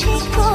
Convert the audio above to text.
情。